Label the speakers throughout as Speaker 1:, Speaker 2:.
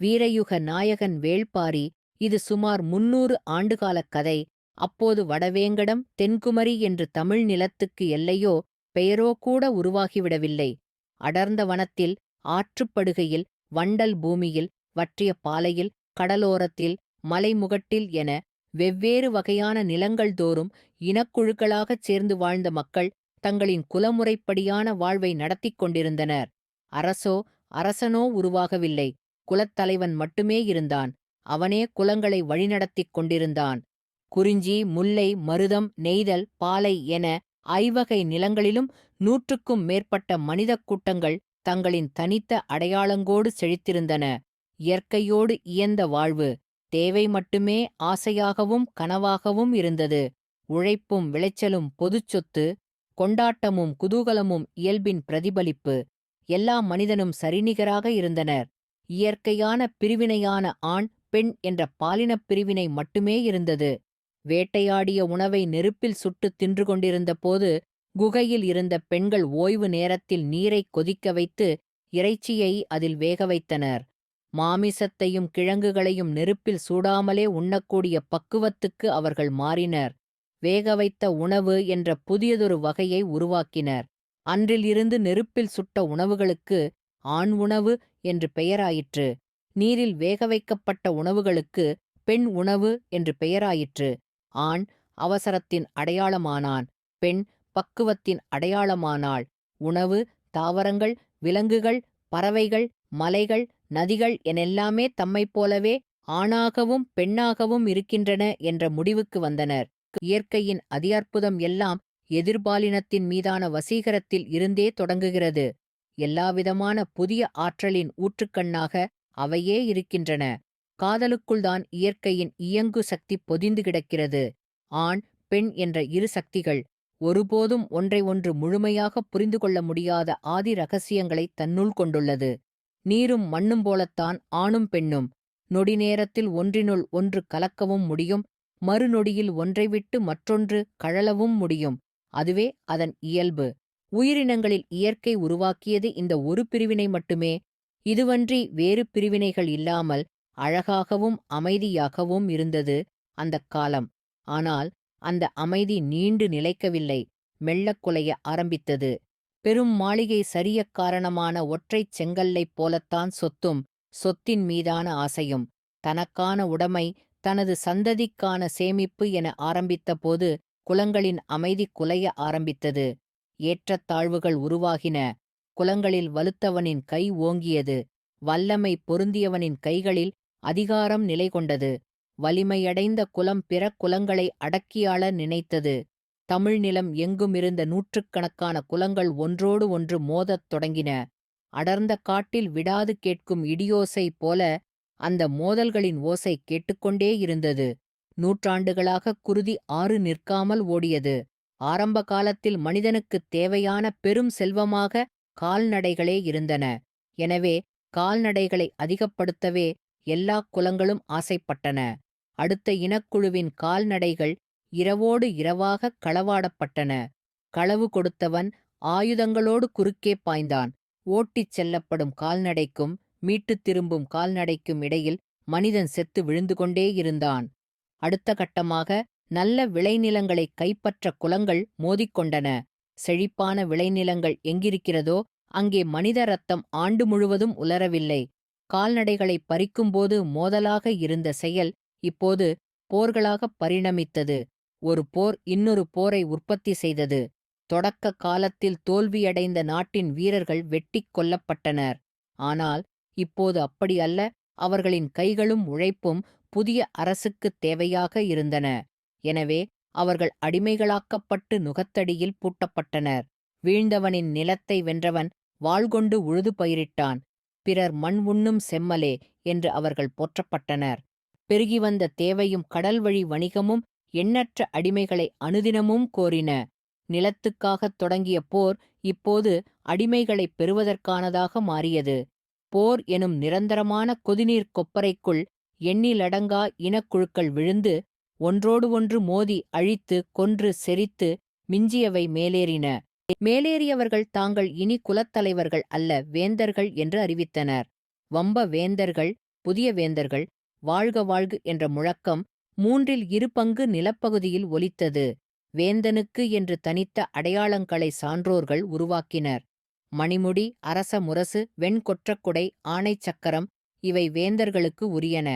Speaker 1: வீரயுக நாயகன் வேள்பாரி இது சுமார் முன்னூறு ஆண்டுகாலக் கதை. அப்போது வடவேங்கடம் தென்குமரி என்று தமிழ் நிலத்துக்கு எல்லையோ பெயரோ கூட உருவாகிவிடவில்லை. அடர்ந்த வனத்தில் ஆற்றுப்படுகையில் வண்டல் பூமியில் வற்றிய பாலையில் கடலோரத்தில் மலைமுகட்டில் என வெவ்வேறு வகையான நிலங்கள் தோறும் இனக்குழுக்களாகச் சேர்ந்து வாழ்ந்த மக்கள் தங்களின் குலமுறைப்படியான வாழ்வை நடத்திக் கொண்டிருந்தனர். அரசோ அரசனோ உருவாகவில்லை. குலத்தலைவன் மட்டுமே இருந்தான். அவனே குலங்களை வழிநடத்திக் கொண்டிருந்தான். குறிஞ்சி முல்லை மருதம் நெய்தல் பாலை என ஐவகை நிலங்களிலும் நூற்றுக்கும் மேற்பட்ட மனிதக் கூட்டங்கள் தங்களின் தனித்த அடையாளங்கோடு செழித்திருந்தன. இயற்கையோடு இயந்த வாழ்வு தேவை மட்டுமே ஆசையாகவும் கனவாகவும் இருந்தது. உழைப்பும் விளைச்சலும் பொதுச் சொத்து கொண்டாட்டமும் குதூகலமும் இயல்பின் பிரதிபலிப்பு எல்லா மனிதனும் சரிநிகராக இருந்தனர். இயற்கையான பிரிவினையான ஆண் பெண் என்ற பாலினப் பிரிவினை மட்டுமே இருந்தது. வேட்டையாடிய உணவை நெருப்பில் சுட்டுத் தின்று கொண்டிருந்த போது குகையில் இருந்த பெண்கள் ஓய்வு நேரத்தில் நீரை கொதிக்க வைத்து இறைச்சியை அதில் வேக வைத்தனர். மாமிசத்தையும் கிழங்குகளையும் நெருப்பில் சூடாமலே உண்ணக்கூடிய பக்குவத்துக்கு அவர்கள் மாறினர். வேக வைத்த உணவு என்ற புதியதொரு வகையை உருவாக்கினர். அன்றிலிருந்து நெருப்பில் சுட்ட உணவுகளுக்கு ஆண் உணவு என்று பெயராயிற்று. நீரில் வேக வைக்கப்பட்ட உணவுகளுக்கு பெண் உணவு என்று பெயராயிற்று. ஆண் அவசரத்தின் அடையாளமானான் பெண் பக்குவத்தின் அடையாளமானாள். உணவு தாவரங்கள் விலங்குகள் பறவைகள் மலைகள் நதிகள் எனெல்லாமே தம்மைப் போலவே ஆணாகவும் பெண்ணாகவும் இருக்கின்றன என்ற முடிவுக்கு வந்தனர். இயற்கையின் அதியற்புதம் எல்லாம் எதிர்பாலினத்தின் மீதான வசீகரத்தில் இருந்தே தொடங்குகிறது. எல்லாவிதமான புதிய ஆற்றலின் ஊற்றுக்கண்ணாக அவையே இருக்கின்றன. காதலுக்குள்தான் இயற்கையின் இயங்கு சக்தி பொதிந்து கிடக்கிறது. ஆண் பெண் என்ற இரு சக்திகள் ஒருபோதும் ஒன்றை ஒன்று முழுமையாக புரிந்து கொள்ள முடியாத ஆதி ரகசியங்களை தன்னுள் கொண்டுள்ளது. நீரும் மண்ணும் போலத்தான் ஆணும் பெண்ணும். நொடி நேரத்தில் ஒன்றினுள் ஒன்று கலக்கவும் முடியும். மறுநொடியில் ஒன்றை விட்டு மற்றொன்று கழலவும் முடியும். அதுவே அதன் இயல்பு. உயிரினங்களில் இயற்கை உருவாக்கியது இந்த ஒரு பிரிவினை மட்டுமே. இதுவன்றி வேறு பிரிவினைகள் இல்லாமல் அழகாகவும் அமைதியாகவும் இருந்தது அந்தக் காலம். ஆனால் அந்த அமைதி நீண்டு நிலைக்கவில்லை. மெல்லக் குலைய ஆரம்பித்தது. பெரும் மாளிகை சரியக் காரணமான ஒற்றைச் செங்கல்லைப் போலத்தான் சொத்தும் சொத்தின் மீதான ஆசையும். தனக்கான உடைமை தனது சந்ததிக்கான சேமிப்பு என ஆரம்பித்தபோது குலங்களின் அமைதி குலைய ஆரம்பித்தது. ஏற்றத்தாழ்வுகள் உருவாகின. குலங்களில் வலுத்தவனின் கை ஓங்கியது. வல்லமை பொருந்தியவனின் கைகளில் அதிகாரம் நிலை கொண்டது வலிமையடைந்த குலம் பிற குலங்களை அடக்கியாள நினைத்தது. தமிழ் நிலம் எங்குமிருந்த நூற்றுக்கணக்கான குலங்கள் ஒன்றோடு ஒன்று மோதத் தொடங்கின. அடர்ந்த காட்டில் விடாது கேட்கும் இடியோசை போல அந்த மோதல்களின் ஓசை கேட்டுக்கொண்டே இருந்தது. நூற்றாண்டுகளாக குருதி ஆறு நிற்காமல் ஓடியது. ஆரம்ப காலத்தில் மனிதனுக்குத் தேவையான பெரும் செல்வமாக கால்நடைகளே இருந்தன. எனவே கால்நடைகளை அதிகப்படுத்தவே எல்லா குலங்களும் ஆசைப்பட்டன. அடுத்த இனக்குழுவின் கால்நடைகள் இரவோடு இரவாகக் களவாடப்பட்டன. களவு கொடுத்தவன் ஆயுதங்களோடு குறுக்கே பாய்ந்தான். ஓட்டிச் செல்லப்படும் கால்நடைக்கும் மீட்டுத் திரும்பும் கால்நடைக்கும் இடையில் மனிதன் செத்து விழுந்து கொண்டே இருந்தான். அடுத்த கட்டமாக நல்ல விளைநிலங்களை கைப்பற்ற குலங்கள் மோதிக்கொண்டன. செழிப்பான விளைநிலங்கள் எங்கிருக்கிறதோ அங்கே மனித ரத்தம் ஆண்டு முழுவதும் உலரவில்லை. கால்நடைகளை பறிக்கும்போது மோதலாக இருந்த செயல் இப்போது போர்களாகப் பரிணமித்தது. ஒரு போர் இன்னொரு போரை உற்பத்தி செய்தது. தொடக்க காலத்தில் தோல்வியடைந்த நாட்டின் வீரர்கள் வெட்டிக் கொல்லப்பட்டனர். ஆனால் இப்போது அப்படி அல்ல அவர்களின் கைகளும் உழைப்பும் புதிய அரசுக்குத் தேவையாக இருந்தன. எனவே அவர்கள் அடிமைகளாக்கப்பட்டு நுகத்தடியில் பூட்டப்பட்டனர். வீழ்ந்தவனின் நிலத்தை வென்றவன் வாள்கொண்டு உழுது பயிரிட்டான். பிறர் மண் உண்ணும் செம்மலே என்று அவர்கள் போற்றப்பட்டனர். பெருகி வந்த தேவையும் கடல்வழி வணிகமும் எண்ணற்ற அடிமைகளை அனுதினமும் கோரின. நிலத்துக்காகத் தொடங்கிய போர் இப்போது அடிமைகளைப் பெறுவதற்கானதாக மாறியது. போர் எனும் நிரந்தரமான கொதிநீர் கொப்பரைக்குள் எண்ணிலடங்கா இனக்குழுக்கள் விழுந்து ஒன்றோடு ஒன்று மோதி அழித்து கொன்று செரித்து மிஞ்சியவை மேலேறின. மேலேறியவர்கள் தாங்கள் இனி குலத்தலைவர்கள் அல்ல வேந்தர்கள் என்று அறிவித்தனர். வம்ப வேந்தர்கள் புதிய வேந்தர்கள் வாழ்க வாழ்க என்ற முழக்கம் மூன்றில் இரு பங்கு நிலப்பகுதியில் ஒலித்தது. வேந்தனுக்கு என்று தனித்த அடையாளங்களை சான்றோர்கள் உருவாக்கினர். மணிமுடி அரச முரசு வெண்கொற்றக்குடை ஆணைச் சக்கரம் இவை வேந்தர்களுக்கு உரியன.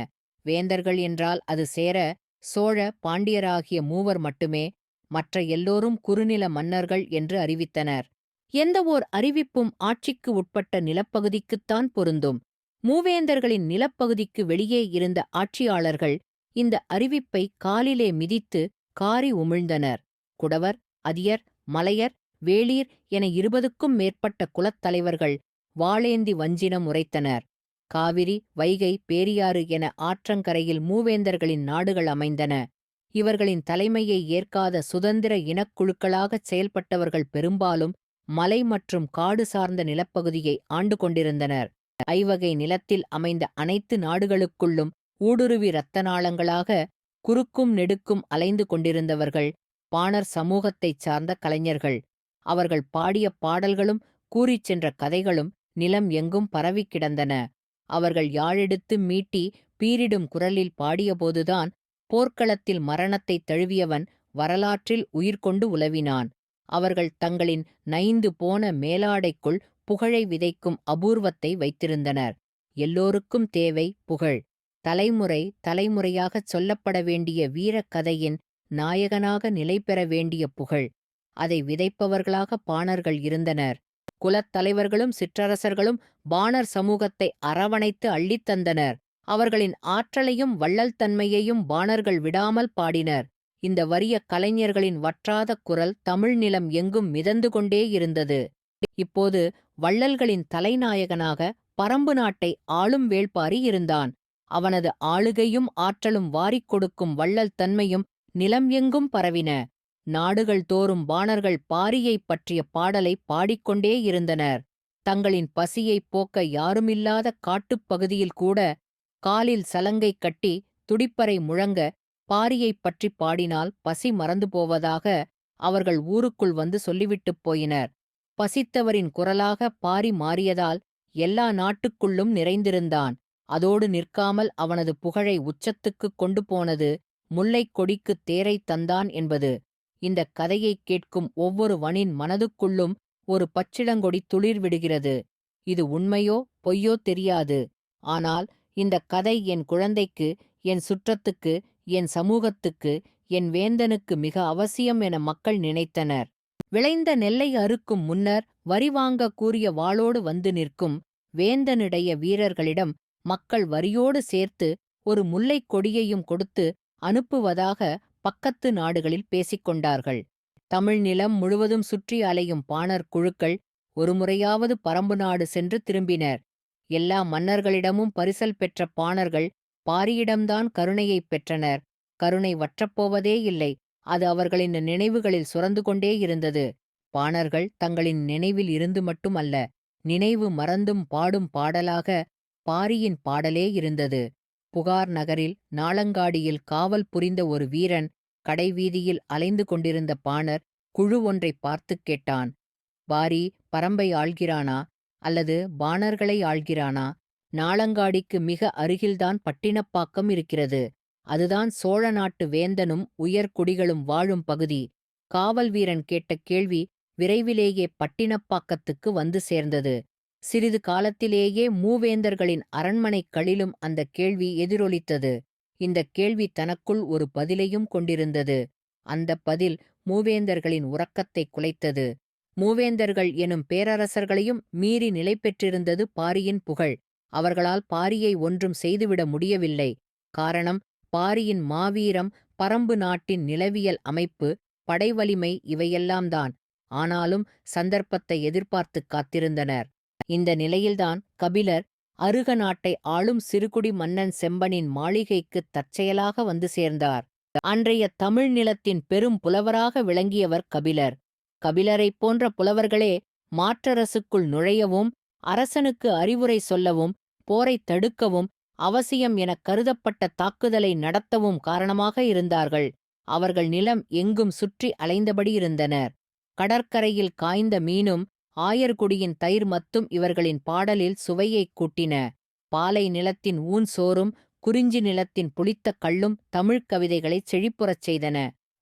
Speaker 1: வேந்தர்கள் என்றால் அது சேர சோழ பாண்டியராகிய மூவர் மட்டுமே மற்ற எல்லோரும் குறுநில மன்னர்கள் என்று அறிவித்தனர். எந்த ஓர் அறிவிப்பும் ஆட்சிக்கு உட்பட்ட நிலப்பகுதிக்குத்தான் பொருந்தும். மூவேந்தர்களின் நிலப்பகுதிக்கு வெளியே இருந்த ஆட்சியாளர்கள் இந்த அறிவிப்பை காலிலே மிதித்து காரி உமிழ்ந்தனர். குடவர் அதியர் மலையர் வேளீர் என இருபதுக்கும் மேற்பட்ட குலத்தலைவர்கள் வாளேந்தி வஞ்சினம் உரைத்தனர். காவிரி வைகை பேரியாறு என ஆற்றங்கரையில் மூவேந்தர்களின் நாடுகள் அமைந்தன. இவர்களின் தலைமையை ஏற்காத சுதந்திர இனக்குழுக்களாகச் செயல்பட்டவர்கள் பெரும்பாலும் மலை மற்றும் காடு சார்ந்த நிலப்பகுதியை ஆண்டு கொண்டிருந்தனர். ஐவகை நிலத்தில் அமைந்த அனைத்து நாடுகளுக்குள்ளும் ஊடுருவி இரத்த நாளங்களாக குறுக்கும் நெடுக்கும் அலைந்து கொண்டிருந்தவர்கள் பாணர் சமூகத்தைச் சார்ந்த கலைஞர்கள். அவர்கள் பாடிய பாடல்களும் கூறிச் சென்ற கதைகளும் நிலம் எங்கும் பரவிக் கிடந்தன. அவர்கள் யாழெடுத்து மீட்டி பீரிடும் குரலில் பாடியபோதுதான் போர்க்களத்தில் மரணத்தைத் தழுவியவன் வரலாற்றில் உயிர்கொண்டு உலவினான். அவர்கள் தங்களின் நைந்து போன மேலாடைக்குள் புகழை விதைக்கும் அபூர்வத்தை வைத்திருந்தனர். எல்லோருக்கும் தேவை புகழ். தலைமுறை தலைமுறையாகச் சொல்லப்பட வேண்டிய வீரக்கதையின் நாயகனாக நிலை பெற வேண்டிய புகழ். அதை விதைப்பவர்களாக பாணர்கள் இருந்தனர். குலத்தலைவர்களும் சிற்றரசர்களும் பாணர் சமூகத்தை அரவணைத்து அள்ளித்தந்தனர் அவர்களின் ஆற்றலையும் வள்ளல் தன்மையையும் பாணர்கள் விடாமல் பாடினர். இந்த வறிய கலைஞர்களின் வற்றாத குரல் தமிழ் நிலம் எங்கும் மிதந்து கொண்டே இருந்தது. இப்போது வள்ளல்களின் தலைநாயகனாக பரம்பு நாட்டை ஆளும் வேள்பாரி இருந்தான். அவனது ஆளுகையும் ஆற்றலும் வாரிக் கொடுக்கும் வள்ளல் தன்மையும் நிலம் எங்கும் பரவின. நாடுகள் தோறும் பாணர்கள் பாரியைப் பற்றிய பாடலை பாடிக்கொண்டே இருந்தனர். தங்களின் பசியைப் போக்க யாருமில்லாத காட்டுப் பகுதியில் கூட காலில் சலங்கை கட்டி துடிப்பறை முழங்க பாரியைப் பற்றி பாடினால் பசி மறந்து போவதாக அவர்கள் ஊருக்குள் வந்து சொல்லிவிட்டுப் போயினர். பசித்தவரின் குரலாக பாரி மாறியதால் எல்லா நாட்டுக்குள்ளும் நிறைந்திருந்தான். அதோடு நிற்காமல் அவனது புகழை உச்சத்துக்குக் கொண்டு போனது முல்லைக் கொடிக்குத் தேரைத் தந்தான் என்பது. இந்தக் கதையைக் கேட்கும் ஒவ்வொரு வனின் மனதுக்குள்ளும் ஒரு பச்சிளங்கொடி துளிர் விடுகிறது இது உண்மையோ பொய்யோ தெரியாது. ஆனால் இந்தக் கதை என் குழந்தைக்கு என் சுற்றத்துக்கு என் சமூகத்துக்கு என் வேந்தனுக்கு மிக அவசியம் என மக்கள் நினைத்தனர். விளைந்த நெல்லை அறுக்கும் முன்னர் வரி வாங்க கூறிய வாளோடு வந்து நிற்கும் வேந்தனிடைய வீரர்களிடம் மக்கள் வரியோடு சேர்த்து ஒரு முல்லைக் கொடியையும் கொடுத்து அனுப்புவதாக பக்கத்து நாடுகளில் பேசிக் கொண்டார்கள் தமிழ் நிலம் முழுவதும் சுற்றி அலையும் பாணர் குழுக்கள் ஒருமுறையாவது பரம்பு நாடு சென்று திரும்பினர். எல்லா மன்னர்களிடமும் பரிசல் பெற்ற பாணர்கள் பாரியிடம்தான் கருணையைப் பெற்றனர். கருணை வற்றப்போவதே இல்லை. அது அவர்களின் நினைவுகளில் சுரந்து கொண்டே இருந்தது. பாணர்கள் தங்களின் நினைவில் இருந்து மட்டும் அல்ல நினைவு மறந்தும் பாடும் பாடலாக பாரியின் பாடலே இருந்தது. புகார் நகரில் நாளங்காடியில் காவல் புரிந்த ஒரு வீரன் கடைவீதியில் அலைந்து கொண்டிருந்த பாணர் குழு ஒன்றைப் பார்த்துக் கேட்டான். பாரி பரம்பை ஆள்கிறானா? அல்லது பாணர்களை ஆள்கிறானா? நாளங்காடிக்கு மிக அருகில்தான் பட்டினப்பாக்கம் இருக்கிறது. அதுதான் சோழ நாட்டு வேந்தனும் உயர்குடிகளும் வாழும் பகுதி. காவல் வீரன் கேட்ட கேள்வி விரைவிலேயே பட்டினப்பாக்கத்துக்கு வந்து சேர்ந்தது. சிறிது காலத்திலேயே மூவேந்தர்களின் அரண்மனைக் களிலும் அந்த கேள்வி எதிரொலித்தது. இந்த கேள்வி தனக்குள் ஒரு பதிலையும் கொண்டிருந்தது. அந்த பதில் மூவேந்தர்களின் உறக்கத்தை குலைத்தது. மூவேந்தர்கள் எனும் பேரரசர்களையும் மீறி நிலை பெற்றிருந்தது பாரியின் புகழ். அவர்களால் பாரியை ஒன்றும் செய்துவிட முடியவில்லை. காரணம் பாரியின் மாவீரம் பரம்பு நாட்டின் நிலவியல் அமைப்பு படைவலிமை இவையெல்லாம்தான் ஆனாலும் சந்தர்ப்பத்தை எதிர்பார்த்துக் காத்திருந்தனர். இந்த நிலையில்தான் கபிலர் அருக நாட்டை ஆளும் சிறுகுடி மன்னன் செம்பனின் மாளிகைக்குத் தற்செயலாக வந்து சேர்ந்தார். அன்றைய தமிழ் நிலத்தின் பெரும் புலவராக விளங்கியவர் கபிலர். கபிலரைப் போன்ற புலவர்களே மாற்றரசுக்குள் நுழையவும் அரசனுக்கு அறிவுரை சொல்லவும் போரைத் தடுக்கவும் அவசியம் எனக் கருதப்பட்ட தாக்குதலை நடத்தவும் காரணமாக இருந்தார்கள். அவர்கள் நிலம் எங்கும் சுற்றி அலைந்தபடி இருந்தனர். கடற்கரையில் காய்ந்த மீனும் ஆயர்குடியின் தயிர் மத்தும் இவர்களின் பாடலில் சுவையைக் கூட்டின. பாலை நிலத்தின் ஊன் சோறும் குறிஞ்சி நிலத்தின் புளித்த கள்ளும் தமிழ்க் கவிதைகளைச் செழிப்புறச் செய்தன.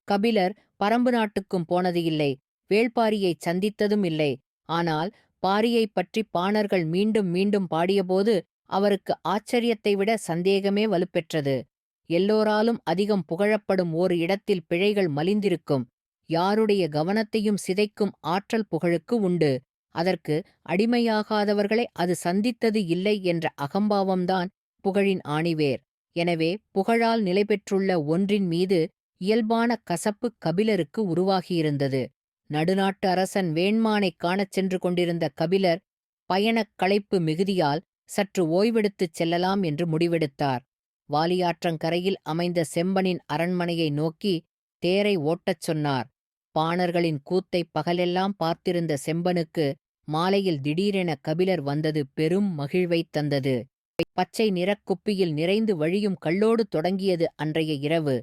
Speaker 1: கபிலர் பரம்பு நாட்டுக்கும் போனது இல்லை வேள்பாரியைச் சந்தித்ததும் இல்லை. ஆனால் பாரியைப் பற்றி பாணர்கள் மீண்டும் மீண்டும் பாடியபோது அவருக்கு ஆச்சரியத்தை விட சந்தேகமே வலுப்பெற்றது. எல்லோராலும் அதிகம் புகழப்படும் ஓர் இடத்தில் பிழைகள் மலிந்திருக்கும். யாருடைய கவனத்தையும் சிதைக்கும் ஆற்றல் புகழுக்கு உண்டு. அதற்கு அடிமையாகாதவர்களை அது சந்தித்தது இல்லை என்ற அகம்பாவம்தான் புகழின் ஆணிவேர். எனவே புகழால் நிலை பெற்றுள்ள ஒன்றின் மீது இயல்பான கசப்பு கபிலருக்கு உருவாகியிருந்தது. நடுநாட்டு அரசன் வேண்மானைக் காணச் சென்று கொண்டிருந்த கபிலர் பயணக் களைப்பு மிகுதியால் சற்று ஓய்வெடுத்துச் செல்லலாம் என்று முடிவெடுத்தார். வாலியாற்றங்கரையில் அமைந்த செம்பனின் அரண்மனையை நோக்கி தேரை ஓட்டச் சொன்னார். பாணர்களின் கூத்தைப் பகலெல்லாம் பார்த்திருந்த செம்பனுக்கு மாலையில் திடீரென கபிலர் வந்தது பெரும் மகிழ்வைத் தந்தது. பச்சை நிறக் குப்பியில் நிறைந்து வழியும் கள்ளோடு தொடங்கியது அன்றைய இரவு.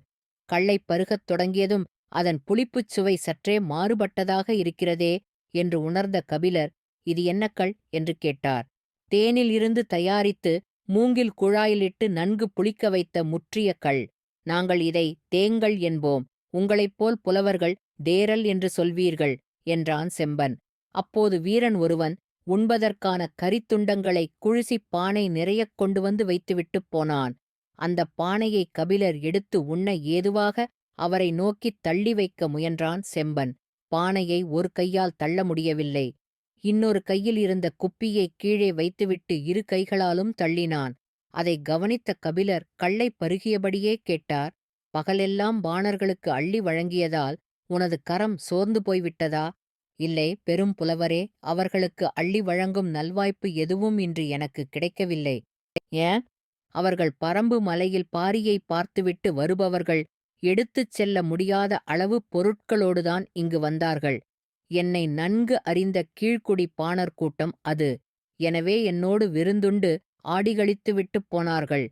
Speaker 1: கள்ளைப் பருகத் தொடங்கியதும் அதன் புளிப்புச் சுவை சற்றே மாறுபட்டதாக இருக்கிறதே என்று உணர்ந்த கபிலர் இது என்ன கள் என்று கேட்டார். தேனில் இருந்து தயாரித்து மூங்கில் குழாயிலிட்டு நன்கு புளிக்க வைத்த முற்றிய கள் நாங்கள் இதை தேங்கள் என்போம். உங்களைப் போல் புலவர்கள் தேரல் என்று சொல்வீர்கள் என்றான் செம்பன். அப்போது வீரன் ஒருவன் உண்பதற்கான கரித்துண்டங்களை குழிசிப் பானை நிறையக் கொண்டு வந்து வைத்துவிட்டுப் போனான். அந்தப் பானையை கபிலர் எடுத்து உண்ண ஏதுவாக அவரை நோக்கித் தள்ளி வைக்க முயன்றான் செம்பன். பானையை ஒரு கையால் தள்ள முடியவில்லை. இன்னொரு கையில் இருந்த குப்பியை கீழே வைத்துவிட்டு இரு கைகளாலும் தள்ளினான். அதை கவனித்த கபிலர் கள்ளைப் பருகியபடியே கேட்டார் பகலெல்லாம் பாணர்களுக்கு அள்ளி வழங்கியதால் உனது கரம் சோர்ந்து போய்விட்டதா? இல்லை பெரும் புலவரே அவர்களுக்கு அள்ளி வழங்கும் நல்வாய்ப்பு எதுவும் இன்று எனக்கு கிடைக்கவில்லை. ஏன்? அவர்கள் பரம்பு மலையில் பாரியை பார்த்துவிட்டு வருபவர்கள் எடுத்துச் செல்ல முடியாத அளவு பொருட்களோடுதான் இங்கு வந்தார்கள். என்னை நன்கு அறிந்த கீழ்க்குடி பாணர் கூட்டம் அது. எனவே என்னோடு விருந்துண்டு ஆடிகளித்துவிட்டுப் போனார்கள்.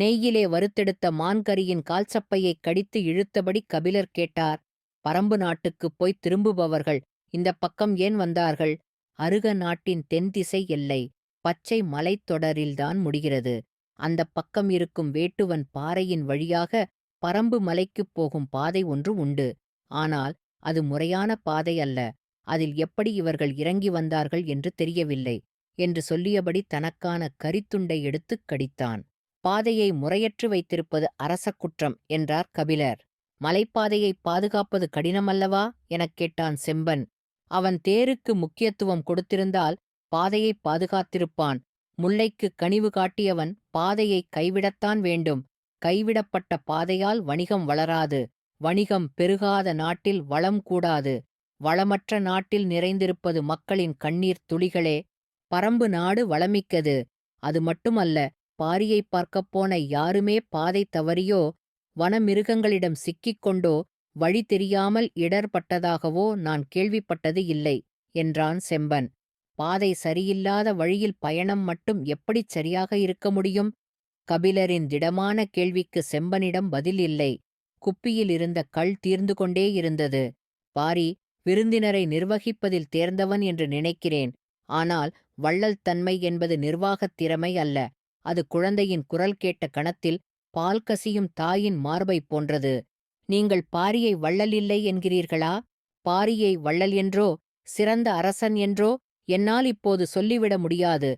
Speaker 1: நெய்யிலே வறுத்தெடுத்த மான்கரியின் கால்சப்பையைக் கடித்து இழுத்தபடி கபிலர் கேட்டார் பரம்பு நாட்டுக்குப் போய் திரும்புபவர்கள் இந்தப் பக்கம் ஏன் வந்தார்கள்? அருக நாட்டின் தென்திசை எல்லை பச்சை மலைத்தொடரில்தான் முடிகிறது. அந்தப் பக்கம் இருக்கும் வேட்டுவன் பாறையின் வழியாக பரம்பு மலைக்குப் போகும் பாதை ஒன்று உண்டு. ஆனால் அது முறையான பாதை அல்ல. அதில் எப்படி இவர்கள் இறங்கி வந்தார்கள் என்று தெரியவில்லை என்று சொல்லியபடி தனக்கான கரித்துண்டை எடுத்துக் கடித்தான். பாதையை முறையற்று வைத்திருப்பது அரச குற்றம் என்றார் கபிலர். மலைப்பாதையை பாதுகாப்பது கடினமல்லவா? எனக் கேட்டான் செம்பன். அவன் தேருக்கு முக்கியத்துவம் கொடுத்திருந்தால் பாதையை பாதுகாத்திருப்பான். முல்லைக்கு கனிவு காட்டியவன் பாதையை கைவிடத்தான் வேண்டும். கைவிடப்பட்ட பாதையால் வணிகம் வளராது. வணிகம் பெருகாத நாட்டில் வளம் கூடாது. வளமற்ற நாட்டில் நிறைந்திருப்பது மக்களின் கண்ணீர் துளிகளே. பரம்பு நாடு வளமிக்கது. அது மட்டுமல்ல பாரியைப் பார்க்கப் போன யாருமே பாதை தவறியோ வனமிருகங்களிடம் சிக்கிக் கொண்டோ வழி தெரியாமல் இடர்பட்டதாகவோ நான் கேள்விப்பட்டது இல்லை என்றான் செம்பன். பாதை சரியில்லாத வழியில் பயணம் மட்டும் எப்படிச் சரியாக இருக்க முடியும்? கபிலரின் திடமான கேள்விக்கு செம்பனிடம் பதில் இல்லை. குப்பியில் இருந்த கள் தீர்ந்து கொண்டே இருந்தது. பாரி விருந்தினரை நிர்வகிப்பதில் தேர்ந்தவன் என்று நினைக்கிறேன். ஆனால் வள்ளல் தன்மை என்பது நிர்வாகத் திறமை அல்ல. அது குழந்தையின் குரல் கேட்ட கணத்தில் பால் கசியும் தாயின் மார்பைப் போன்றது. நீங்கள் பாரியை வள்ளல் இல்லை என்கிறீர்களா? பாரியை வள்ளல் என்றோ சிறந்த அரசன் என்றோ என்னால் இப்போது சொல்லிவிட முடியாது.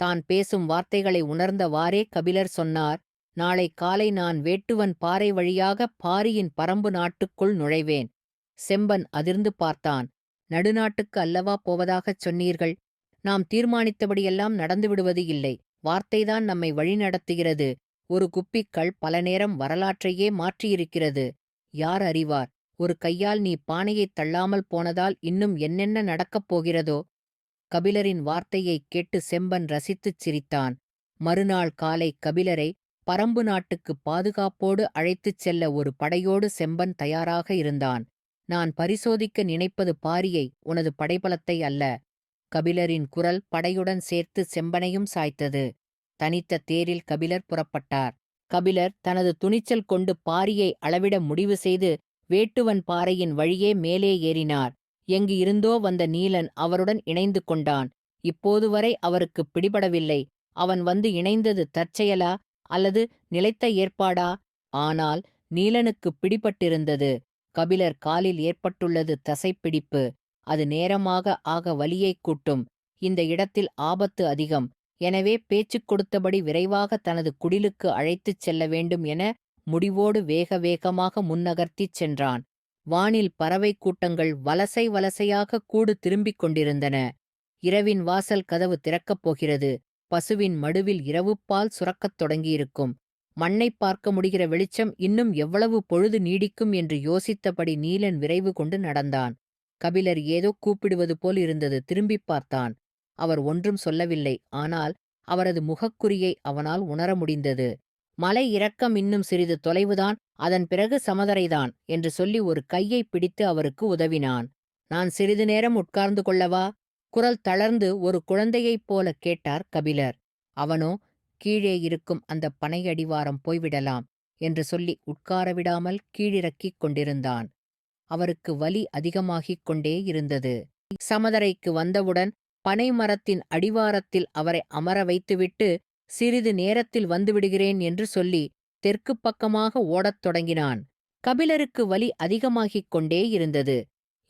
Speaker 1: தான் பேசும் வார்த்தைகளை உணர்ந்தவாறே கபிலர் சொன்னார் நாளை காலை நான் வேட்டுவன் பாறை வழியாக பாரியின் பரம்பு நாட்டுக்குள் நுழைவேன். செம்பன் அதிர்ந்து பார்த்தான் நடுநாட்டுக்கு அல்லவா போவதாகச் சொன்னீர்கள்? நாம் தீர்மானித்தபடியெல்லாம் நடந்துவிடுவது இல்லை. வார்த்தைதான் நம்மை வழிநடத்துகிறது. ஒரு குப்பிக்கள் பல நேரம் வரலாற்றையே மாற்றியிருக்கிறது. யார் அறிவார்? ஒரு கையால் நீ பானையைத் தள்ளாமல் போனதால் இன்னும் என்னென்ன நடக்கப் போகிறதோ? கபிலரின் வார்த்தையைக் கேட்டு செம்பன் ரசித்துச் சிரித்தான். மறுநாள் காலை கபிலரை பரம்பு நாட்டுக்கு பாதுகாப்போடு அழைத்துச் செல்ல ஒரு படையோடு செம்பன் தயாராக இருந்தான். நான் பரிசோதிக்க நினைப்பது பாரியை உனது படைபலத்தை அல்ல. கபிலரின் குரல் படையுடன் சேர்த்து செம்பனையும் சாய்த்தது. தனித்த தேரில் கபிலர் புறப்பட்டார். கபிலர் தனது துணிச்சல் கொண்டு பாரியை அளவிட முடிவு செய்து வேட்டுவன் பாறையின் வழியே மேலே ஏறினார். எங்கு இருந்தோ வந்த நீலன் அவருடன் இணைந்து கொண்டான். இப்போது வரை அவருக்கு பிடிபடவில்லை. அவன் வந்து இணைந்தது தற்செயலா அல்லது நிலைத்த ஏற்பாடா? ஆனால் நீலனுக்கு பிடிபட்டிருந்தது. கபிலர் காலில் ஏற்பட்டுள்ளது தசைப்பிடிப்பு. அது நேரமாக ஆக வலியைக் கூட்டும். இந்த இடத்தில் ஆபத்து அதிகம். எனவே பேச்சுக் கொடுத்தபடி விரைவாக தனது குடிலுக்கு அழைத்துச் செல்ல வேண்டும் என முடிவோடு வேக வேகமாக முன்னகர்த்திச் சென்றான். வானில் பறவை கூட்டங்கள் வலசை வலசையாக கூடு திரும்பிக் கொண்டிருந்தன. இரவின் வாசல் கதவு திறக்கப் போகிறது. பசுவின் மடுவில் இரவுப்பால் சுரக்கத் தொடங்கியிருக்கும். மண்ணை பார்க்க முடிகிற வெளிச்சம் இன்னும் எவ்வளவு பொழுது நீடிக்கும் என்று யோசித்தபடி நீலன் விரைவு கொண்டு நடந்தான். கபிலர் ஏதோ கூப்பிடுவது போல் இருந்தது. திரும்பிப் பார்த்தான். அவர் ஒன்றும் சொல்லவில்லை. ஆனால் அவரது முகக்குறியை அவனால் உணர முடிந்தது. மலை இறக்கம் இன்னும் சிறிது தொலைவுதான். அதன் பிறகு சமதரைதான் என்று சொல்லி ஒரு கையை பிடித்து அவருக்கு உதவினான். நான் சிறிது நேரம் உட்கார்ந்து கொள்ளவா? குரல் தளர்ந்து ஒரு குழந்தையைப் போல கேட்டார் கபிலர். அவனோ கீழே இருக்கும் அந்த பனையடிவாரம் போய்விடலாம் என்று சொல்லி உட்கார விடாமல் கீழிறக்கிக் கொண்டிருந்தான். அவருக்கு வலி அதிகமாகிக் கொண்டே இருந்தது. சமதரைக்கு வந்தவுடன் பனை மரத்தின் அடிவாரத்தில் அவரை அமர வைத்துவிட்டு சிறிது நேரத்தில் வந்துவிடுகிறேன் என்று சொல்லி தெற்குப் பக்கமாக ஓடத் தொடங்கினான். கபிலருக்கு வலி அதிகமாகிக் கொண்டே இருந்தது.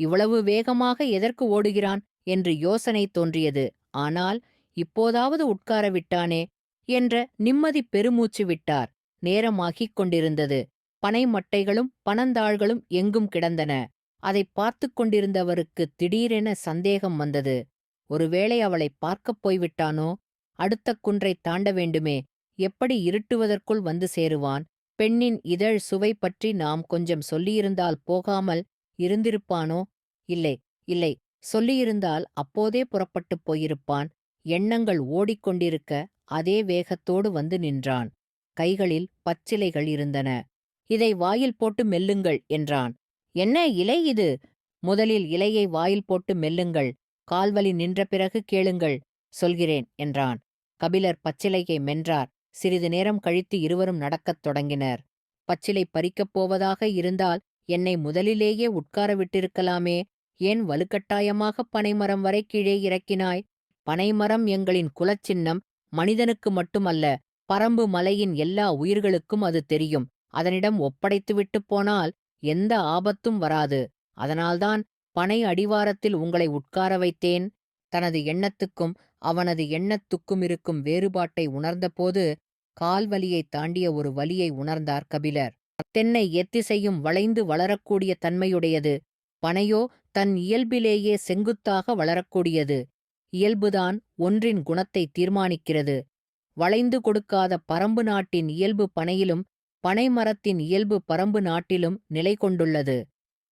Speaker 1: இவ்வளவு வேகமாக எதற்கு ஓடுகிறான்? என்று யோசனை தோன்றியது. ஆனால் இப்போதாவது உட்கார விட்டானே என்ற நிம்மதி பெருமூச்சு விட்டார். நேரமாகிக் கொண்டிருந்தது. பனை மட்டைகளும் பனந்தாள்களும் எங்கும் கிடந்தன. அதைப் பார்த்துக் கொண்டிருந்தவருக்கு திடீரென சந்தேகம் வந்தது. ஒருவேளை அவளை பார்க்கப் போய்விட்டானோ? அடுத்த குன்றைத் தாண்ட வேண்டுமே. எப்படி இருட்டுவதற்குள் வந்து சேருவான்? பெண்ணின் இதழ் சுவை பற்றி நாம் கொஞ்சம் சொல்லியிருந்தால் போகாமல் இருந்திருப்பானோ? இல்லை இல்லை. சொல்லியிருந்தால் அப்போதே புறப்பட்டுப் போயிருப்பான். எண்ணங்கள் ஓடிக்கொண்டிருக்க அதே வேகத்தோடு வந்து நின்றான். கைகளில் பச்சிலைகள் இருந்தன. இதை வாயில் போட்டு மெல்லுங்கள் என்றான். என்ன இலை இது? முதலில் இலையை வாயில் போட்டு மெல்லுங்கள். கால்வலி நின்ற பிறகு கேளுங்கள் சொல்கிறேன் என்றான். கபிலர் பச்சிலையை மென்றார். சிறிது நேரம் கழித்து இருவரும் நடக்கத் தொடங்கினர். பச்சிலை பறிக்கப் போவதாக இருந்தால் என்னை முதலிலேயே உட்கார விட்டிருக்கலாமே ஏன் வலுக்கட்டாயமாக பனைமரம் வரை கீழே இறக்கினாய்? பனைமரம் எங்களின் குலச்சின்னம் மனிதனுக்கு மட்டுமல்ல பரம்பு மலையின் எல்லா உயிர்களுக்கும் அது தெரியும். அதனிடம் ஒப்படைத்துவிட்டுப் போனால் எந்த ஆபத்தும் வராது. அதனால்தான் பனை அடிவாரத்தில் உங்களை உட்கார வைத்தேன். தனது எண்ணத்துக்கும் அவனது எண்ணத்துக்கும் இருக்கும் வேறுபாட்டை உணர்ந்தபோது கால்வலியைத் தாண்டிய ஒரு வலியை உணர்ந்தார் கபிலர். தென்னை எத்திசையும் வளைந்து வளரக்கூடிய தன்மையுடையது. பனையோ தன் இயல்பிலேயே செங்குத்தாக வளரக்கூடியது. இயல்புதான் ஒன்றின் குணத்தை தீர்மானிக்கிறது. வளைந்து கொடுக்காத பரம்பு நாட்டின் இயல்பு பனையிலும் பனைமரத்தின் இயல்பு பரம்பு நாட்டிலும் நிலை கொண்டுள்ளது.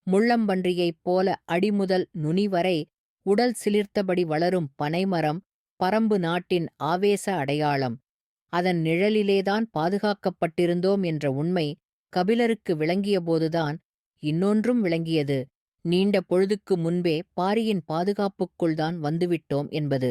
Speaker 1: முள்ளம்பன்றியைப் போல அடிமுதல் நுனி வரை உடல் சிலிர்த்தபடி வளரும் பனைமரம் பரம்பு நாட்டின் ஆவேச அடையாளம். அதன் நிழலிலேதான் பாதுகாக்கப்பட்டிருந்தோம் என்ற உண்மை கபிலருக்கு விளங்கியபோதுதான் இன்னொன்றும் விளங்கியது. நீண்ட பொழுதுக்கு முன்பே பாரியின் பாதுகாப்புக்குள்தான் வந்துவிட்டோம் என்பது.